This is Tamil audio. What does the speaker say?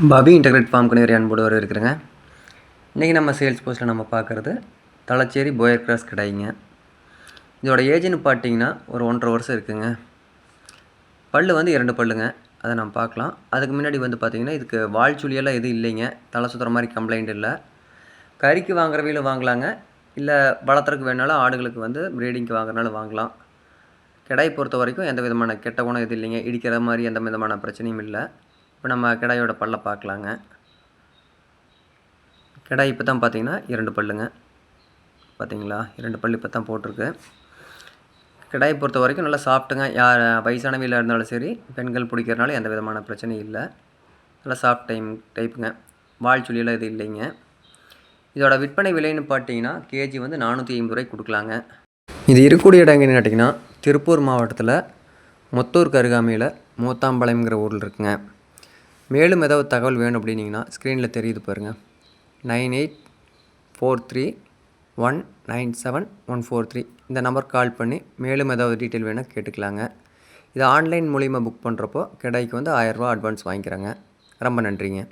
பாபி இன்டகிரேட் ஃபார்ம் கணிவரி அன்போடு வர இருக்கிறேங்க. இன்றைக்கி நம்ம சேல்ஸ் போஸ்ட்டில் நம்ம பார்க்குறது தலச்சேரி போயர் கிராஸ் கிடைங்க. இதோட ஏஜ்னு பார்த்தீங்கன்னா ஒரு ஒன்றரை வருஷம் இருக்குங்க. பல்லு வந்து இரண்டு பல்லுங்க. அதை நம்ம பார்க்கலாம். அதுக்கு முன்னாடி வந்து பார்த்திங்கன்னா இதுக்கு வால் சுழியெல்லாம் எதுவும் இல்லைங்க. தலை சுற்றுற மாதிரி கம்ப்ளைண்ட் இல்லை. கறிக்கு வாங்குறவையில வாங்கலாங்க. இல்லை வளர்த்துறதுக்கு வேணாலும் ஆடுகளுக்கு வந்து ப்ரீடிங்க்கு வாங்குறனாலும் வாங்கலாம். கிடாய் பொறுத்த வரைக்கும் எந்த விதமான கெட்ட குணம் எதுவும் இல்லைங்க. இடிக்கிற மாதிரி எந்த விதமான பிரச்சனையும் இல்லை. இப்போ நம்ம கிடாயோட பல்லை பார்க்கலாங்க. கிடாய் இப்போ தான் பார்த்தீங்கன்னா இரண்டு பல்லுங்க. பார்த்தீங்களா? இரண்டு பல் இப்போ தான் போட்டிருக்கு. கிடாயை பொறுத்த வரைக்கும் நல்லா சாப்பிட்டுங்க யார் வயசானவையில் இருந்தாலும் சரி பெண்கள் பிடிக்கிறனால எந்த விதமான பிரச்சனையும் இல்லை. நல்லா சாஃப்ட் டைம் டைப்புங்க. வால் சுழியெல்லாம் இது இல்லைங்க. இதோட விற்பனை விலைன்னு பார்த்தீங்கன்னா கேஜி வந்து நானூற்றி ஐம்பது ரூபாய் கொடுக்கலாங்க. இது இருக்கக்கூடிய இடம் எங்கன்னு கேட்டிங்கன்னா திருப்பூர் மாவட்டத்தில் மொத்தூர் கருகாமையில் மூத்தாம்பாளையம்ங்கிற ஊரில் இருக்குங்க. மேலும் ஏதாவது தகவல் வேணும் அப்படின்னீங்கன்னா ஸ்க்ரீனில் தெரியுது பாருங்கள் nine eight four three one nine seven one four three. இந்த நம்பர் கால் பண்ணி மேலும் ஏதாவது டீட்டெயில் வேணால் கேட்டுக்கலாங்க. இது ஆன்லைன் மூலிமா புக் பண்ணுறப்போ கிடைக்கு வந்து ஆயரூபா அட்வான்ஸ் வாங்கிக்கிறாங்க. ரொம்ப நன்றிங்க.